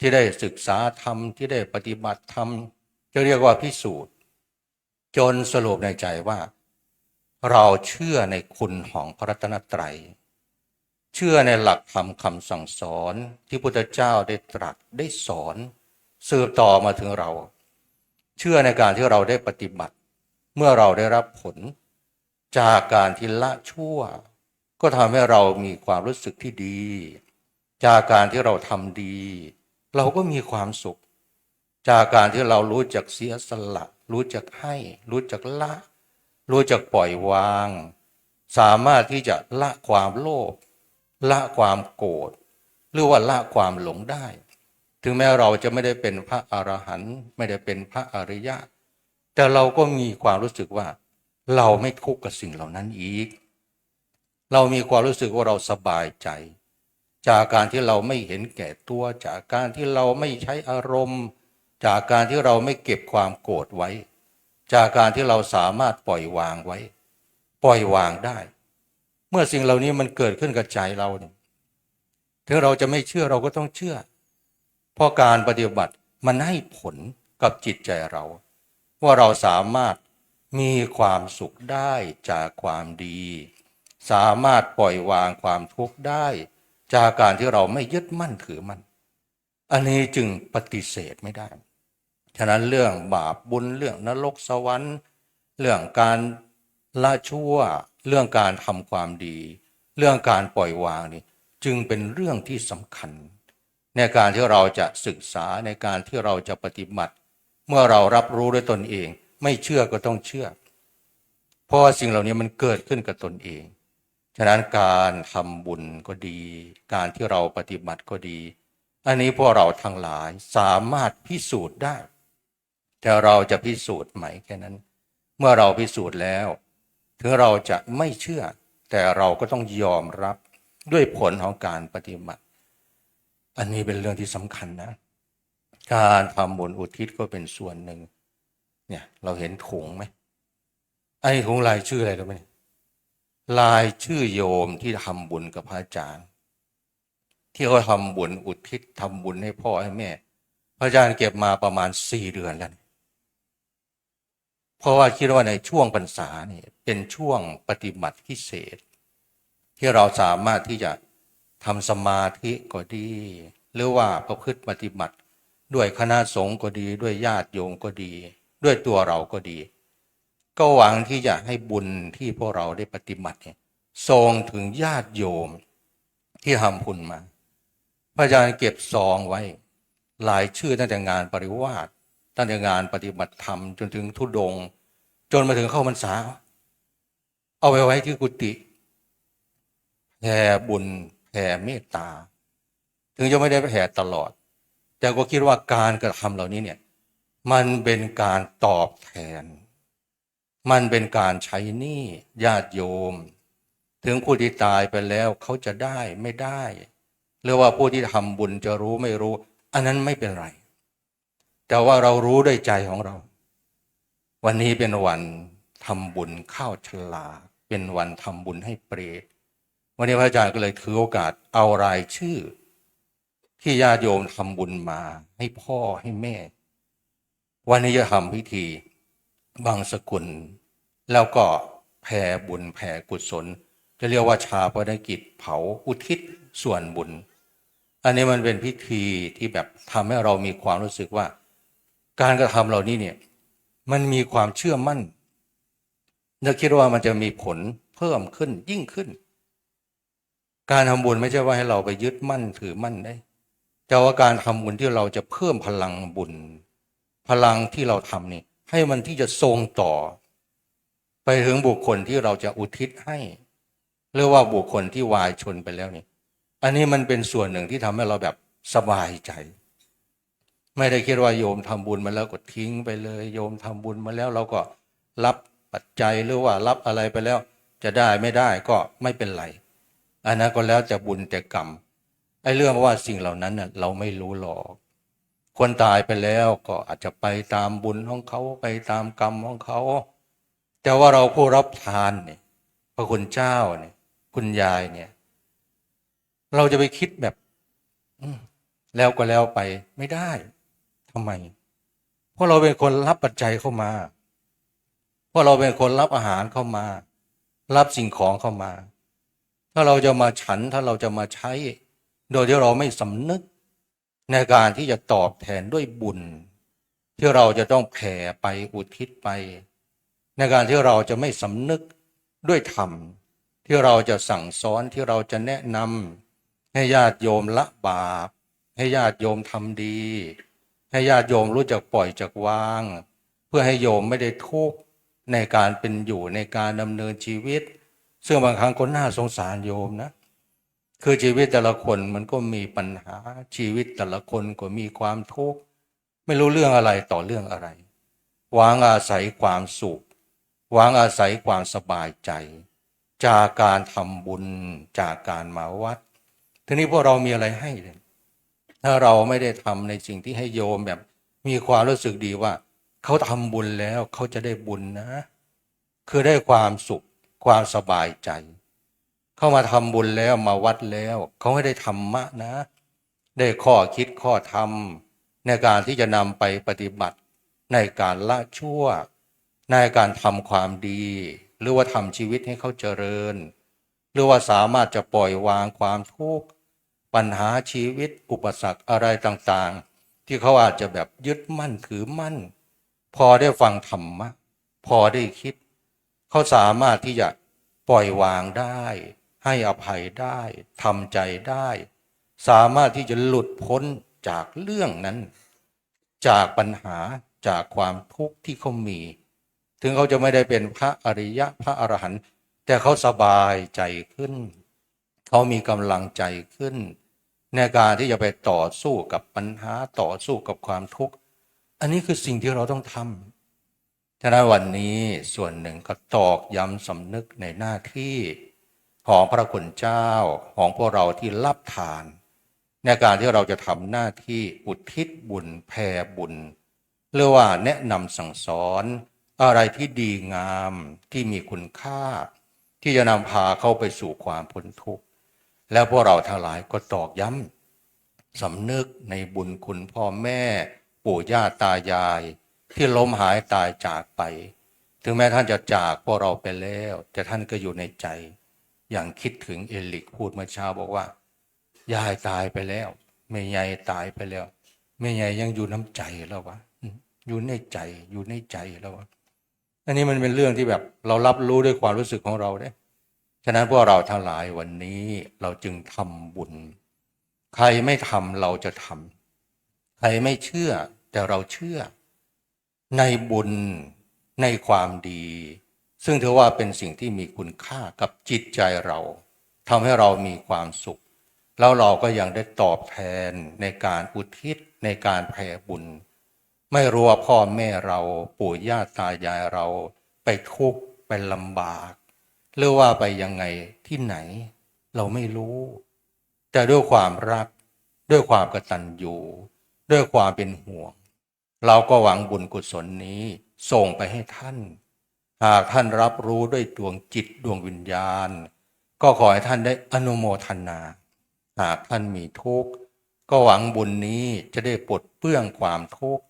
ที่ได้ศึกษาธรรมที่ได้ปฏิบัติธรรมจะเรียกว่าพิสูจน์ จนสรุปในใจว่า เราเชื่อในคุณของพระรัตนตรัย เชื่อในหลักธรรมคำสั่งสอนที่พุทธเจ้าได้ตรัสได้สอนสืบต่อมาถึงเรา เชื่อในการที่เราได้ปฏิบัติ เมื่อเราได้รับผล จากการที่ละชั่ว ก็ทำให้เรามีความรู้สึกที่ดี จากการที่เราทำดี เราก็มีความสุข จากการที่เรารู้จักเสียสละ รู้จักให้ รู้จักละ รู้จักปล่อยวาง สามารถที่จะละความโลภละความโกรธหรือว่าละความหลงได้ ถึงแม้เราจะไม่ได้เป็นพระอรหันต์ไม่ได้เป็นพระอริยะ แต่เราก็มีความรู้สึกว่า เราไม่ทุกข์กับสิ่งเหล่านั้นอีก เรามีความรู้สึกว่าเราสบายใจ จากการที่เราไม่เห็นแก่ตัว จากการที่เราไม่ใช้อารมณ์ จากการที่เราไม่เก็บความโกรธไว้ จากการที่เราสามารถปล่อยวางไว้ ปล่อยวางได้ เมื่อสิ่งเหล่านี้มันเกิดขึ้นกับใจเราเนี่ยถึงเราจะไม่เชื่อเราก็ต้องเชื่อ เพราะการปฏิบัติมันให้ผลกับจิตใจเรา ว่าเราสามารถมีความสุขได้จากความดี สามารถปล่อยวางความทุกข์ได้ จากการที่เราไม่ยึดมั่นถือมันอันนี้จึงปฏิเสธไม่ได้ ฉะนั้นเรื่องบาปบุญเรื่องนรกสวรรค์ เรื่องการละชั่ว เรื่องการทำความดี เรื่องการปล่อยวางนี่จึงเป็นเรื่องที่สำคัญ ในการที่เราจะศึกษาในการที่เราจะปฏิบัติ เมื่อเรารับรู้ด้วยตนเอง ไม่เชื่อก็ต้องเชื่อ เพราะสิ่งเหล่านี้มันเกิดขึ้นกับตนเอง ฉะนั้นการทำบุญก็ดี การที่เราปฏิบัติก็ดี อันนี้พวกเราทั้งหลายสามารถพิสูจน์ได้ แต่เราจะพิสูจน์ไหมแค่นั้น เมื่อเราพิสูจน์แล้ว ถึงเราจะไม่เชื่อ แต่เราก็ต้องยอมรับด้วยผลของการปฏิบัติ อันนี้เป็นเรื่องที่สำคัญนะ การทำบุญอุทิศก็เป็นส่วนหนึ่ง เนี่ยเราเห็นถุงไหมไอ้ถุงลายชื่ออะไรรู้ไหม ลายชื่อโยมที่ทำบุญกับพระอาจารย์ ที่เขาทำบุญอุทิศทำบุญให้พ่อให้แม่ พระอาจารย์เก็บมาประมาณสี่เดือนแล้วเพราะว่าคิดว่าในช่วงพรรษาเนี่ยเป็นช่วงปฏิบัติพิเศษ ที่เราสามารถที่จะทำสมาธิก็ดี หรือว่าประพฤติปฏิบัติ ด้วยคณะสงฆ์ก็ดี ด้วยญาติโยมก็ดี ด้วยตัวเราก็ดี ก็หวังที่จะให้บุญที่พวกเราได้ปฏิบัติเนี่ยส่งถึงญาติโยมที่ทำบุญมา พระอาจารย์เก็บซองไว้ หลายชื่อตั้งแต่งานปริวาสตั้งแต่งานปฏิบัติธรรม จนถึงทุดง จนมาถึงเข้าพรรษา เอาไปไว้ที่กุฏิแผ่บุญแผ่เมตตา ถึงจะไม่ได้แผ่ตลอด แต่ก็คิดว่าการกระทำเหล่านี้เนี่ย มันเป็นการตอบแทน มันเป็นการใช้หนี้ญาติโยม ถึงผู้ที่ตายไปแล้วเขาจะได้ไม่ได้ หรือว่าผู้ที่ทำบุญจะรู้ไม่รู้ อันนั้นไม่เป็นไร แต่ว่าเรารู้ด้วยใจของเรา วันนี้เป็นวันทำบุญข้าวฉลา เป็นวันทำบุญให้เปรตวันนี้พระอาจารย์ก็เลยถือโอกาสเอารายชื่อ ที่ญาติโยมทำบุญมาให้พ่อให้แม่ วันนี้จะทำพิธี บางสกุล แล้วก็แผ่บุญแผ่กุศล จะเรียกว่าชาปนกิจเผาอุทิศส่วนบุญ อันนี้มันเป็นพิธีที่แบบทำให้เรามีความรู้สึกว่า การกระทำเหล่านี้เนี่ยมันมีความเชื่อมั่นเราคิดว่ามันจะมีผลเพิ่มขึ้นยิ่งขึ้น การทำบุญไม่ใช่ว่าให้เราไปยึดมั่นถือมั่นได้แต่ว่าการทำบุญที่เราจะเพิ่มพลังบุญ พลังที่เราทำนี่ ให้มันที่จะทรงต่อ ไปถึงบุคคลที่เราจะอุทิศให้หรือว่าบุคคลที่วายชนไปแล้วนี่อันนี้มันเป็นส่วนหนึ่งที่ทำให้เราแบบสบายใจ ไม่ได้คิดว่าโยมทำบุญมาแล้วก็ทิ้งไปเลย โยมทำบุญมาแล้วเราก็รับปัจจัยหรือว่ารับอะไรไปแล้ว จะได้ไม่ได้ก็ไม่เป็นไรอันนั้นก็แล้วแต่บุญแต่กรรมไอ้เรื่องว่าสิ่งเหล่านั้นน่ะเราไม่รู้หรอก คนตายไปแล้วก็อาจจะไปตามบุญของเขาไปตามกรรมของเขา แต่ว่าเราผู้รับทานเนี่ยพระคุณเจ้าเนี่ย คุณยายเนี่ย เราจะไปคิดแบบแล้วก็แล้วไปไม่ได้ทำไม เพราะเราเป็นคนรับปัจจัยเข้ามา เพราะเราเป็นคนรับอาหารเข้ามา รับสิ่งของเข้ามา ถ้าเราจะมาฉันถ้าเราจะมาใช้ โดยที่เราไม่สำนึก ในการที่จะตอบแทนด้วยบุญ ที่เราจะต้องแผ่ไปอุทิศไป ในการที่เราจะไม่สำนึกด้วยธรรม ที่เราจะสั่งสอนที่เราจะแนะนำให้ญาติโยมละบาป ให้ญาติโยมทำดี ให้ญาติโยมรู้จักปล่อยจักวาง เพื่อให้โยมไม่ได้ทุกข์ในการเป็นอยู่ในการดำเนินชีวิต ซึ่งบางครั้งก็น่าสงสารโยมนะ คือชีวิตแต่ละคนมันก็มีปัญหาชีวิตแต่ละคนก็มีความทุกข์ไม่รู้เรื่องอะไรต่อเรื่องอะไร วางอาศัยความสุข วางอาศัยความสบายใจ จากการทำบุญจากการมาวัด ทีนี้พวกเรามีอะไรให้เลยถ้าเราไม่ได้ทำในสิ่งที่ให้โยมแบบ มีความรู้สึกดีว่า เขาทำบุญแล้วเขาจะได้บุญนะ คือได้ความสุขความสบายใจ เข้ามาทำบุญแล้วมาวัดแล้วเขาให้ได้ธรรมะนะ ได้ข้อคิดข้อธรรม ในการที่จะนำไปปฏิบัติ ในการละชั่ว ในการทำความดี หรือว่าทำชีวิตให้เขาเจริญ หรือว่าสามารถจะปล่อยวางความทุกข์ปัญหาชีวิตอุปสรรคอะไรต่างๆ ที่เขาอาจจะแบบยึดมั่นถือมั่น พอได้ฟังธรรมะ พอได้คิด เขาสามารถที่จะปล่อยวางได้ ให้อภัยได้ทำใจได้ สามารถที่จะหลุดพ้นจากเรื่องนั้น จากปัญหาจากความทุกข์ที่เขามี ถึงเขาจะไม่ได้เป็นพระอริยะพระอรหันต์แต่เขาสบายใจขึ้น เขามีกำลังใจขึ้น ในการที่จะไปต่อสู้กับปัญหาต่อสู้กับความทุกข์ อันนี้คือสิ่งที่เราต้องทำฉะนั้นวันนี้ส่วนหนึ่งก็ตอกย้ำสำนึกในหน้าที่ ของพระคุณเจ้าของพวกเราที่รับทาน ในการที่เราจะทำหน้าที่อุทิศบุญแผ่บุญหรือว่าแนะนำสั่งสอนอะไรที่ดีงามที่มีคุณค่า ที่จะนำพาเข้าไปสู่ความพ้นทุกข์ แล้วพวกเราทั้งหลายก็ตอกย้ำสำนึกในบุญคุณพ่อแม่ ปู่ย่าตายาย ที่ล้มหายตายจากไป ถึงแม้ท่านจะจากพวกเราไปแล้ว แต่ท่านก็อยู่ในใจ อย่างคิดถึงเอลิกพูดเมื่อเช้าบอกว่ายายตายไปแล้วแม่ยายตายไปแล้วแม่ยายยังอยู่น้ำใจแล้ววะอยู่ในใจอยู่ในใจแล้ววะอันนี้มันเป็นเรื่องที่แบบเรารับรู้ด้วยความรู้สึกของเราเด้ฉะนั้นพวกเราทั้งหลายวันนี้เราจึงทำบุญ ใครไม่ทำเราจะทำใครไม่เชื่อแต่เราเชื่อ ในบุญในความดี ซึ่งถือว่าเป็นสิ่งที่มีคุณค่ากับจิตใจเราทำให้เรามีความสุข แล้วเราก็ยังได้ตอบแทนในการอุทิศในการแผ่บุญ ไม่รู้ว่าพ่อแม่เราปู่ย่าตายายเราไปทุกข์ไปลำบาก หรือว่าไปยังไงที่ไหน เราไม่รู้ แต่ด้วยความรักด้วยความกตัญญูด้วยความเป็นห่วง เราก็หวังบุญกุศลนี้ส่งไปให้ท่าน หากท่านรับรู้ด้วยดวงจิตดวงวิญญาณ ก็ขอให้ท่านได้อนุโมทนา หากท่านมีทุกข์ก็หวังบุญนี้จะได้ปลดเปลื้องความทุกข์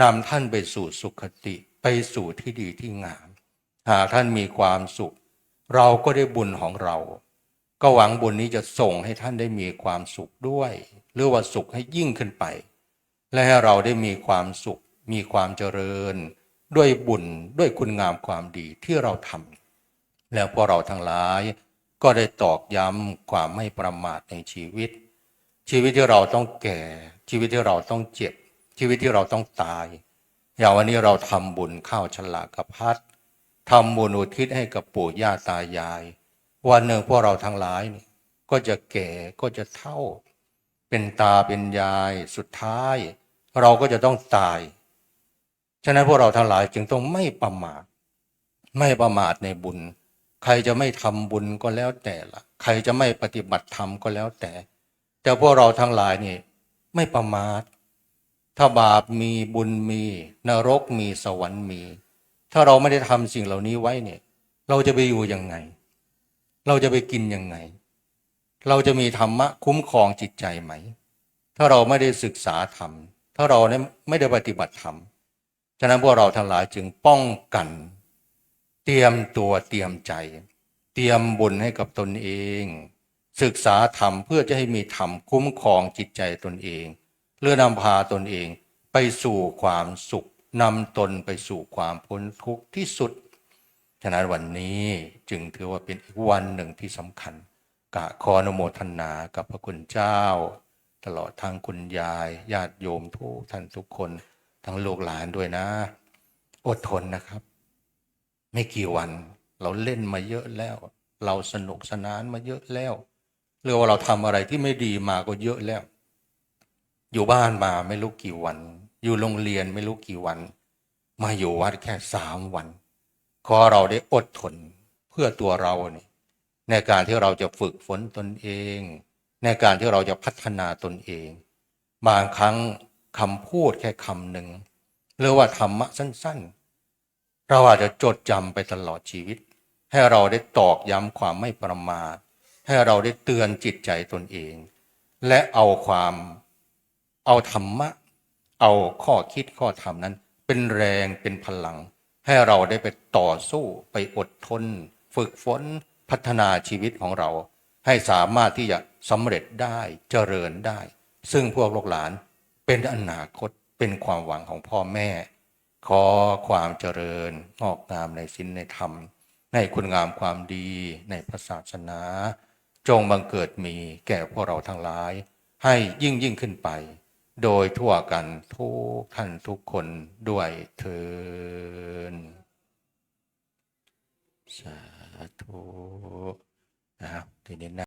นำท่านไปสู่สุขติไปสู่ที่ดีที่งาม หากท่านมีความสุข เราก็ได้บุญของเรา ก็หวังบุญนี้จะส่งให้ท่านได้มีความสุขด้วย หรือว่าสุขให้ยิ่งขึ้นไป และให้เราได้มีความสุข มีความเจริญ ด้วยบุญด้วยคุณงามความดีที่เราทำแล้วพวกเราทั้งหลายก็ได้ตอกย้ำความไม่ประมาทในชีวิต ชีวิตที่เราต้องแก่ ชีวิตที่เราต้องเจ็บ ชีวิตที่เราต้องตาย อย่างวันนี้เราทำบุญข้าวฉลากกับพัดทำบุญอุทิศให้กับปู่ย่าตายาย วันหนึ่งพวกเราทั้งหลายนี่ก็จะแก่ก็จะเฒ่า เป็นตาเป็นยายสุดท้าย เราก็จะต้องตาย ฉะนั้นพวกเราทั้งหลายจึงต้องไม่ประมาทไม่ประมาทในบุญ ใครจะไม่ทำบุญก็แล้วแต่ละใครจะไม่ปฏิบัติธรรมก็แล้วแต่ แต่พวกเราทั้งหลายนี่ไม่ประมาทถ้าบาปมีบุญมี นรกมีสวรรค์มี ถ้าเราไม่ได้ทำสิ่งเหล่านี้ไว้เนี่ย เราจะไปอยู่ยังไง เราจะไปกินยังไง เราจะมีธรรมะคุ้มครองจิตใจไหม ถ้าเราไม่ได้ศึกษาธรรม ถ้าเราไม่ได้ปฏิบัติธรรม ฉะนั้นพวกเราทั้งหลายจึงป้องกัน เตรียมตัวเตรียมใจ เตรียมบุญให้กับตนเอง ศึกษาธรรมเพื่อจะให้มีธรรมคุ้มครองจิตใจตนเองเพื่อนำพาตนเองไปสู่ความสุขนำตนไปสู่ความพ้นทุกข์ที่สุด ฉะนั้นวันนี้จึงถือว่าเป็นอีกวันหนึ่งที่สำคัญ กะขออนุโมทนากับพระคุณเจ้า ตลอดทางคุณยายญาติโยมทุกท่านทุกคน ทั้งลูกหลานด้วยนะ อดทนนะครับ ไม่กี่วัน เราเล่นมาเยอะแล้ว เราสนุกสนานมาเยอะแล้วเรียกว่าเราทำอะไรที่ไม่ดีมาก็เยอะแล้ว อยู่บ้านมาไม่รู้กี่วัน อยู่โรงเรียนไม่รู้กี่วัน มาอยู่วัดแค่สามวันขอเราได้อดทนเพื่อตัวเราเนี่ยในการที่เราจะฝึกฝนตนเอง ในการที่เราจะพัฒนาตนเอง บางครั้ง คำพูดแค่คำหนึ่งหรือว่าธรรมะสั้น ๆ เราอาจจะจดจำไปตลอดชีวิต ให้เราได้ตอกย้ำความไม่ประมาทให้เราได้เตือนจิตใจตนเอง และเอาความเอาธรรมะ เอาข้อคิดข้อธรรมนั้น เป็นแรงเป็นพลัง ให้เราได้ไปต่อสู้ไปอดทน ฝึกฝนพัฒนาชีวิตของเรา ให้สามารถที่จะสำเร็จได้เจริญได้ ซึ่งพวกลูกหลาน เป็นอนาคตเป็นความหวังของพ่อแม่ ขอความเจริญงอกงามในศีลในธรรม ในคุณงามความดีในพระศาสนา จงบังเกิดมีแก่พวกเราทั้งหลาย ให้ยิ่งยิ่งขึ้นไป โดยทั่วกันทุกท่านทุกคนด้วยเทินสาธุนะครับทีนี้นะ